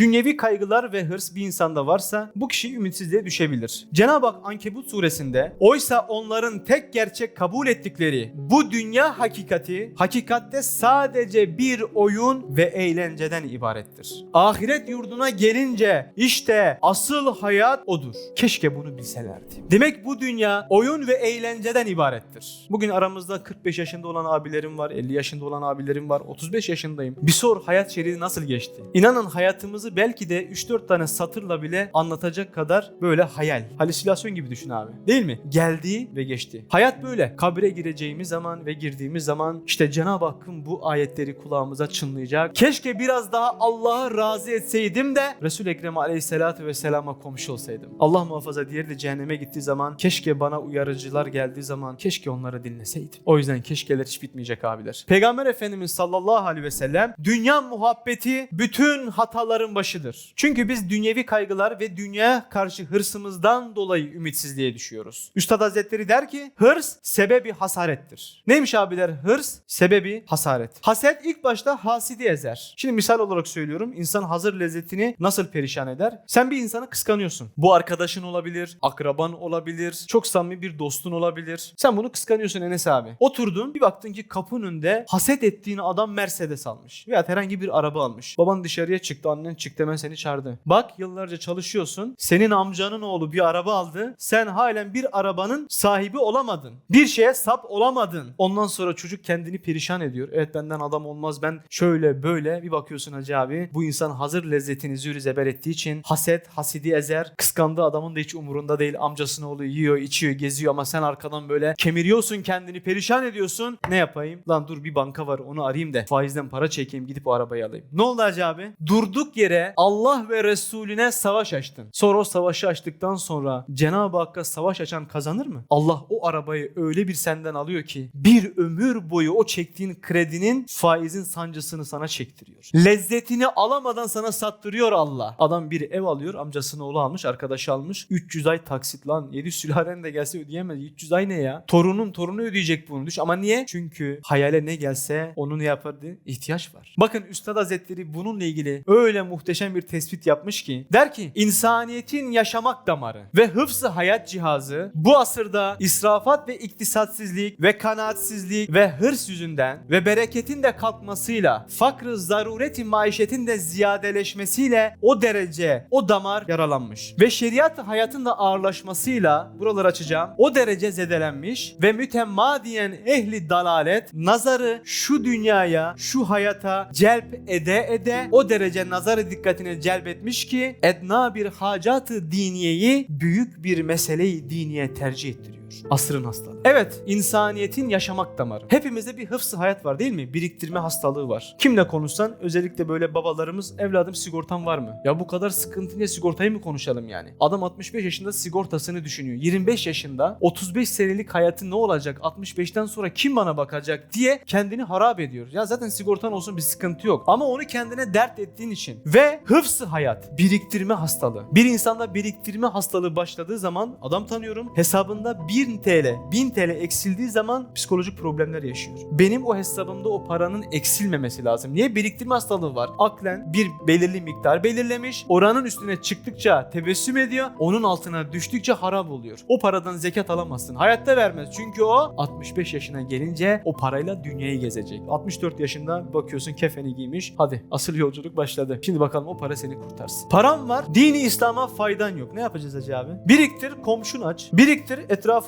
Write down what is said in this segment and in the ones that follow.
Dünyevi kaygılar ve hırs bir insanda varsa bu kişi ümitsizliğe düşebilir. Cenab-ı Hak Ankebut suresinde oysa onların tek gerçek kabul ettikleri bu dünya hakikati hakikatte sadece bir oyun ve eğlenceden ibarettir. Ahiret yurduna gelince işte asıl hayat odur. Keşke bunu bilselerdi. Demek bu dünya oyun ve eğlenceden ibarettir. Bugün aramızda 45 yaşında olan abilerim var, 50 yaşında olan abilerim var, 35 yaşındayım. Bir sor hayat şeridi nasıl geçti? İnanın hayatımızı belki de 3-4 tane satırla bile anlatacak kadar böyle hayal. Halüsinasyon gibi düşün abi. Değil mi? Geldi ve geçti. Hayat böyle. Kabre gireceğimiz zaman ve girdiğimiz zaman işte Cenab-ı Hakk'ın bu ayetleri kulağımıza çınlayacak. Keşke biraz daha Allah'ı razı etseydim de Resul Ekrem Aleyhisselatü Vesselam'a komşu olsaydım. Allah muhafaza diğeri de cehenneme gittiği zaman keşke bana uyarıcılar geldiği zaman keşke onları dinleseydim. O yüzden keşkeler hiç bitmeyecek abiler. Peygamber Efendimiz sallallahu aleyhi ve sellem dünya muhabbeti bütün hataların başıdır. Çünkü biz dünyevi kaygılar ve dünya karşı hırsımızdan dolayı ümitsizliğe düşüyoruz. Üstad Hazretleri der ki hırs sebebi hasarettir. Neymiş abiler hırs sebebi hasaret. Haset ilk başta hasidi ezer. Şimdi misal olarak söylüyorum insan hazır lezzetini nasıl perişan eder? Sen bir insanı kıskanıyorsun. Bu arkadaşın olabilir, akraban olabilir, çok samimi bir dostun olabilir. Sen bunu kıskanıyorsun Enes abi. Oturdun bir baktın ki kapının önünde haset ettiğin adam Mercedes almış. Veya herhangi bir araba almış. Baban dışarıya çıktı annen çıktı hemen seni çağırdı. Bak yıllarca çalışıyorsun. Senin amcanın oğlu bir araba aldı. Sen halen bir arabanın sahibi olamadın. Bir şeye sap olamadın. Ondan sonra çocuk kendini perişan ediyor. Evet benden adam olmaz ben şöyle böyle bir bakıyorsun hacı abi. Bu insan hazır lezzetini zürü zeber ettiği için haset, hasidi ezer. Kıskandığı adamın da hiç umurunda değil. Amcasının oğlu yiyor, içiyor, geziyor ama sen arkadan böyle kemiriyorsun kendini, perişan ediyorsun. Ne yapayım? Lan dur bir banka var onu arayayım da faizden para çekeyim gidip o arabayı alayım. Ne oldu hacı abi? Durduk yere Allah ve Resulüne savaş açtın. Sonra o savaşı açtıktan sonra Cenab-ı Hakk'a savaş açan kazanır mı? Allah o arabayı öyle bir senden alıyor ki bir ömür boyu o çektiğin kredinin faizin sancısını sana çektiriyor. Lezzetini alamadan sana sattırıyor Allah. Adam bir ev alıyor amcasının oğlu almış arkadaşı almış 300 ay taksit lan 7 sülalen de gelse ödeyemez 300 ay ne ya? Torunun torunu ödeyecek bunu düş ama niye? Çünkü hayale ne gelse onu ne yapardı? İhtiyaç var. Bakın Üstad Hazretleri bununla ilgili öyle muhteşem bir tespit yapmış ki der ki insaniyetin yaşamak damarı ve hıfzı hayat cihazı bu asırda israfat ve iktisatsizlik ve kanaatsizlik ve hırs yüzünden ve bereketin de kalkmasıyla fakrı zarureti maişetin de ziyadeleşmesiyle o derece o damar yaralanmış ve şeriat hayatın da ağırlaşmasıyla buraları açacağım o derece zedelenmiş ve mütemmadiyen ehli dalalet nazarı şu dünyaya şu hayata celp ede ede o derece nazarı dikkatine celbetmiş ki edna bir hacatı diniyeyi büyük bir meseleyi diniye tercih ettiriyor. Asrın hastalığı. Evet, insaniyetin yaşamak damarı. Hepimizde bir hıfzı hayat var değil mi? Biriktirme hastalığı var. Kimle konuşsan özellikle böyle babalarımız evladım sigortan var mı? Ya bu kadar sıkıntı ne sigortayı mı konuşalım yani? Adam 65 yaşında sigortasını düşünüyor. 25 yaşında 35 senelik hayatı ne olacak? 65'ten sonra kim bana bakacak diye kendini harap ediyor. Ya zaten sigortan olsun bir sıkıntı yok. Ama onu kendine dert ettiğin için. Ve hıfzı hayat, biriktirme hastalığı. Bir insanda biriktirme hastalığı başladığı zaman adam tanıyorum hesabında 1000 TL, 1000 TL eksildiği zaman psikolojik problemler yaşıyor. Benim o hesabımda o paranın eksilmemesi lazım. Niye? Biriktirme hastalığı var. Aklen bir belirli miktar belirlemiş. Oranın üstüne çıktıkça tebessüm ediyor. Onun altına düştükçe harap oluyor. O paradan zekat alamazsın. Hayatta vermez. Çünkü o 65 yaşına gelince o parayla dünyayı gezecek. 64 yaşında bakıyorsun kefeni giymiş. Hadi asıl yolculuk başladı. Şimdi bakalım o para seni kurtarsın. Param var. Dini İslam'a faydan yok. Ne yapacağız Hacı abi? Biriktir, komşun aç. Biriktir,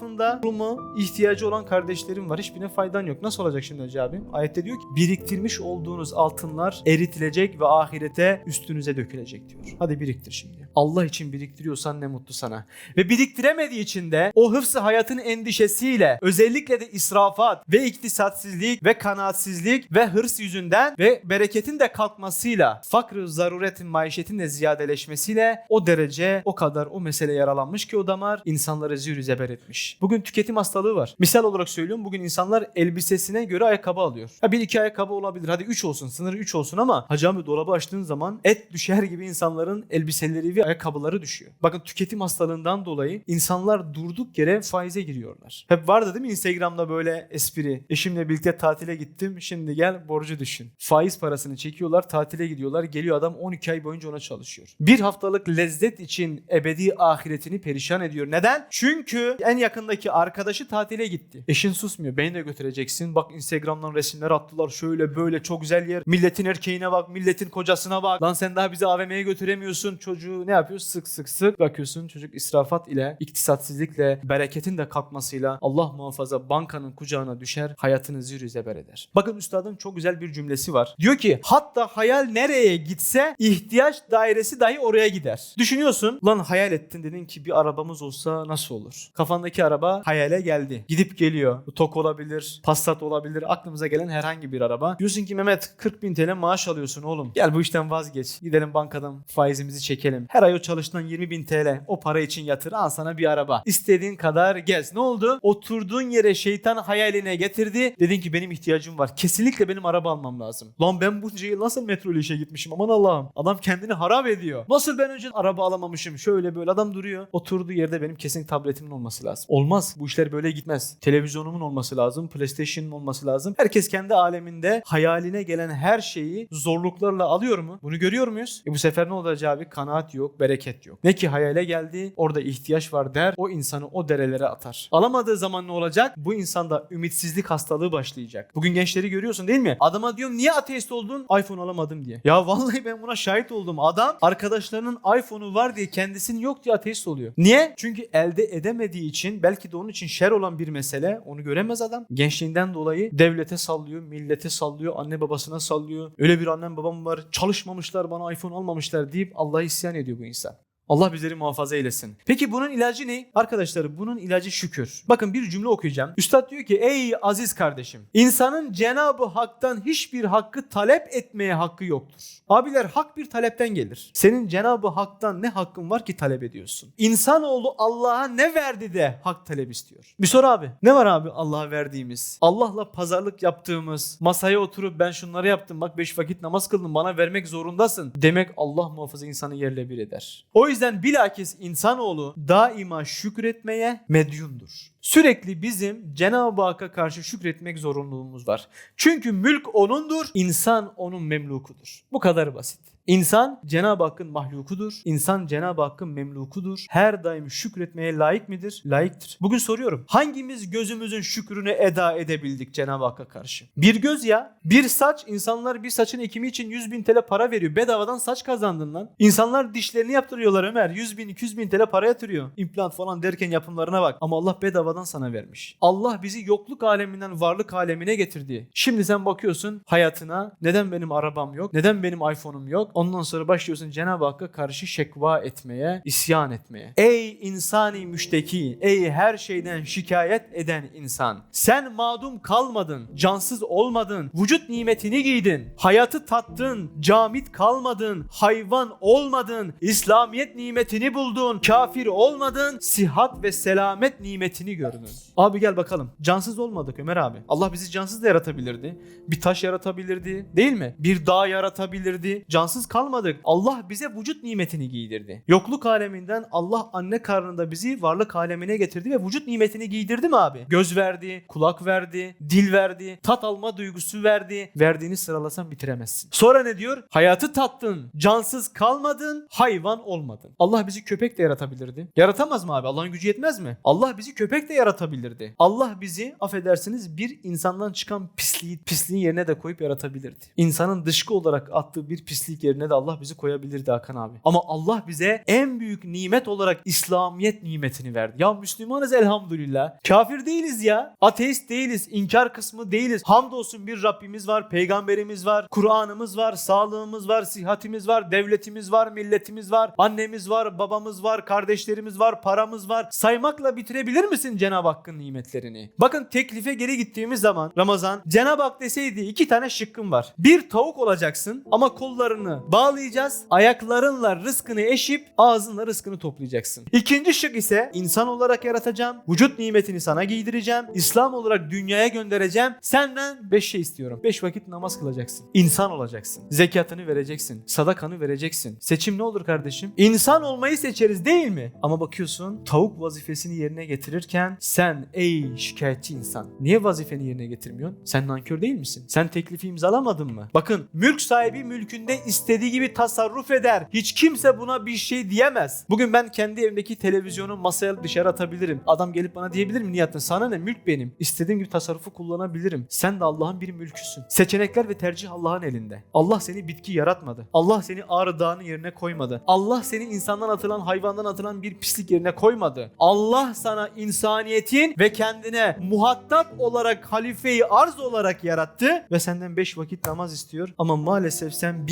etrafında durumu, ihtiyacı olan kardeşlerim var. Hiçbirine faydan yok. Nasıl olacak şimdi Hacı abi? Ayette diyor ki biriktirmiş olduğunuz altınlar eritilecek ve ahirete üstünüze dökülecek diyor. Hadi biriktir şimdi. Allah için biriktiriyorsan ne mutlu sana. Ve biriktiremediği için de o hıfzı hayatın endişesiyle özellikle de israfat ve iktisatsizlik ve kanaatsizlik ve hırs yüzünden ve bereketin de kalkmasıyla fakrı zaruretin maişetin de ziyadeleşmesiyle o derece o kadar o mesele yaralanmış ki o damar insanları zürü zeber etmiş. Bugün tüketim hastalığı var. Misal olarak söylüyorum bugün insanlar elbisesine göre ayakkabı alıyor. Ha bir iki ayakkabı olabilir. Hadi 3 olsun. Sınırı 3 olsun ama Hacı abi dolabı açtığın zaman et düşer gibi insanların elbiseleri ve ayakkabıları düşüyor. Bakın tüketim hastalığından dolayı insanlar durduk yere faize giriyorlar. Hep vardı değil mi Instagram'da böyle espri. Eşimle birlikte tatile gittim. Şimdi gel borcu düşün. Faiz parasını çekiyorlar, tatile gidiyorlar. Geliyor adam 12 ay boyunca ona çalışıyor. Bir haftalık lezzet için ebedi ahiretini perişan ediyor. Neden? Çünkü en yakındaki arkadaşı tatile gitti. Eşin susmuyor. Beni de götüreceksin. Bak Instagram'dan resimler attılar. Şöyle böyle çok güzel yer. Milletin erkeğine bak, milletin kocasına bak. Lan sen daha bizi AVM'ye götüremiyorsun. Çocuğu ne yapıyor? Sık sık sık bakıyorsun. Çocuk israfat ile, iktisatsizlikle, bereketin de kalkmasıyla Allah muhafaza bankanın kucağına düşer. Hayatını zürü zeber eder. Bakın üstadın çok güzel bir cümlesi var. Diyor ki hatta hayal nereye gitse ihtiyaç dairesi dahi oraya gider. Düşünüyorsun lan hayal ettin dedin ki bir arabamız olsa nasıl olur? Kafandaki araba hayale geldi. Gidip geliyor. Tok olabilir, Passat olabilir. Aklımıza gelen herhangi bir araba. Diyorsun ki Mehmet 40 bin TL maaş alıyorsun oğlum. Gel bu işten vazgeç. Gidelim bankadan faizimizi çekelim. Her ay o çalıştığın 20 bin TL o para için yatır. Al sana bir araba. İstediğin kadar gez. Ne oldu? Oturduğun yere şeytan hayaline getirdi. Dedin ki benim ihtiyacım var. Kesinlikle benim araba almam lazım. Lan ben bunca yıl nasıl metro ile işe gitmişim aman Allah'ım. Adam kendini harap ediyor. Nasıl ben önce araba alamamışım? Şöyle böyle adam duruyor. Oturduğu yerde benim kesin tabletimin olması lazım. Olmaz. Bu işler böyle gitmez. Televizyonumun olması lazım. PlayStation'ın olması lazım. Herkes kendi aleminde hayaline gelen her şeyi zorluklarla alıyor mu? Bunu görüyor muyuz? E bu sefer ne olacak abi? Kanaat yok, bereket yok. Ne ki hayale geldi, orada ihtiyaç var der, o insanı o derelere atar. Alamadığı zaman ne olacak? Bu insanda ümitsizlik hastalığı başlayacak. Bugün gençleri görüyorsun değil mi? Adama diyorum niye ateist oldun? iPhone alamadım diye. Ya vallahi ben buna şahit oldum. Adam arkadaşlarının iPhone'u var diye kendisinin yok diye ateist oluyor. Niye? Çünkü elde edemediği için belki de onun için şer olan bir mesele onu göremez adam. Gençliğinden dolayı devlete sallıyor, millete sallıyor, anne babasına sallıyor. Öyle bir annem babam var çalışmamışlar bana iPhone almamışlar deyip Allah'a isyan ediyor bu insan. Allah bizleri muhafaza eylesin. Peki bunun ilacı ne? Arkadaşlar bunun ilacı şükür. Bakın bir cümle okuyacağım. Üstad diyor ki ey aziz kardeşim insanın Cenab-ı Hak'tan hiçbir hakkı talep etmeye hakkı yoktur. Abiler hak bir talepten gelir. Senin Cenab-ı Hak'tan ne hakkın var ki talep ediyorsun? İnsanoğlu Allah'a ne verdi de hak talep istiyor. Bir sor abi. Ne var abi Allah'a verdiğimiz? Allah'la pazarlık yaptığımız, masaya oturup ben şunları yaptım bak beş vakit namaz kıldım bana vermek zorundasın demek Allah muhafaza insanı yerle bir eder. O yüzden bilakis insanoğlu daima şükretmeye medyundur. Sürekli bizim Cenab-ı Hakk'a karşı şükretmek zorunluluğumuz var. Çünkü mülk onundur, insan onun memlukudur. Bu kadar basit. İnsan Cenab-ı Hakk'ın mahlukudur. İnsan Cenab-ı Hakk'ın memlukudur. Her daim şükretmeye layık mıdır? Layıktır. Bugün soruyorum. Hangimiz gözümüzün şükrünü eda edebildik Cenab-ı Hakk'a karşı? Bir göz ya. Bir saç. insanlar bir saçın ekimi için 100 bin TL para veriyor. Bedavadan saç kazandın lan. İnsanlar dişlerini yaptırıyorlar Ömer. 100 bin 200 bin TL para yatırıyor. İmplant falan derken yapımlarına bak. Ama Allah bedavadan sana vermiş. Allah bizi yokluk aleminden varlık alemine getirdi. Şimdi sen bakıyorsun hayatına neden benim arabam yok? Neden benim iPhone'um yok? Ondan sonra başlıyorsun Cenab-ı Hakk'a karşı şekva etmeye, isyan etmeye. Ey insani müşteki, ey her şeyden şikayet eden insan. Sen mağdum kalmadın, cansız olmadın, vücut nimetini giydin, hayatı tattın, camit kalmadın, hayvan olmadın, İslamiyet nimetini buldun, kafir olmadın, sihat ve selamet nimetini gördün. Abi gel bakalım. Cansız olmadık Ömer abi. Allah bizi cansız da yaratabilirdi. Bir taş yaratabilirdi. Değil mi? Bir dağ yaratabilirdi. Cansız kalmadık. Allah bize vücut nimetini giydirdi. Yokluk aleminden Allah anne karnında bizi varlık alemine getirdi ve vücut nimetini giydirdi mi abi? Göz verdi, kulak verdi, dil verdi, tat alma duygusu verdi. Verdiğini sıralasan bitiremezsin. Sonra ne diyor? Hayatı tattın, cansız kalmadın, hayvan olmadın. Allah bizi köpek de yaratabilirdi. Yaratamaz mı abi? Allah'ın gücü yetmez mi? Allah bizi köpek de yaratabilirdi. Allah bizi affedersiniz bir insandan çıkan pisliği, pisliğin yerine de koyup yaratabilirdi. İnsanın dışkı olarak attığı bir pislik yerine de Allah bizi koyabilirdi Hakan abi. Ama Allah bize en büyük nimet olarak İslamiyet nimetini verdi. Ya Müslümanız elhamdülillah. Kafir değiliz ya. Ateist değiliz. inkar kısmı değiliz. Hamdolsun bir Rabbimiz var, peygamberimiz var, Kur'an'ımız var, sağlığımız var, sihatimiz var, devletimiz var, milletimiz var, annemiz var, babamız var, kardeşlerimiz var, paramız var. Saymakla bitirebilir misin Cenab-ı Hakk'ın nimetlerini? Bakın teklife geri gittiğimiz zaman Ramazan Cenab-ı Hak deseydi iki tane şıkkın var. Bir tavuk olacaksın ama kollarını bağlayacağız. Ayaklarınla rızkını eşip ağzınla rızkını toplayacaksın. İkinci şık ise insan olarak yaratacağım. Vücut nimetini sana giydireceğim. İslam olarak dünyaya göndereceğim. Senden 5 şey istiyorum. 5 vakit namaz kılacaksın. İnsan olacaksın. Zekatını vereceksin. Sadakanı vereceksin. Seçim ne olur kardeşim? İnsan olmayı seçeriz değil mi? Ama bakıyorsun tavuk vazifesini yerine getirirken sen ey şikayetçi insan niye vazifeni yerine getirmiyorsun? Sen nankör değil misin? Sen teklifi imzalamadın mı? Bakın mülk sahibi mülkünde istediği gibi tasarruf eder. Hiç kimse buna bir şey diyemez. Bugün ben kendi evimdeki televizyonu masaya dışarı atabilirim. Adam gelip bana diyebilir mi Nihat'ın sana ne mülk benim. İstediğim gibi tasarrufu kullanabilirim. Sen de Allah'ın bir mülküsün. Seçenekler ve tercih Allah'ın elinde. Allah seni bitki yaratmadı. Allah seni ağrı dağının yerine koymadı. Allah seni insandan atılan hayvandan atılan bir pislik yerine koymadı. Allah sana insaniyetin ve kendine muhatap olarak halifeyi arz olarak yarattı ve senden 5 vakit namaz istiyor. Ama maalesef sen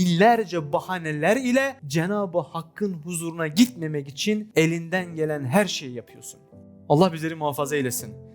binlerce bahaneler ile Cenab-ı Hakk'ın huzuruna gitmemek için elinden gelen her şeyi yapıyorsun. Allah bizleri muhafaza eylesin.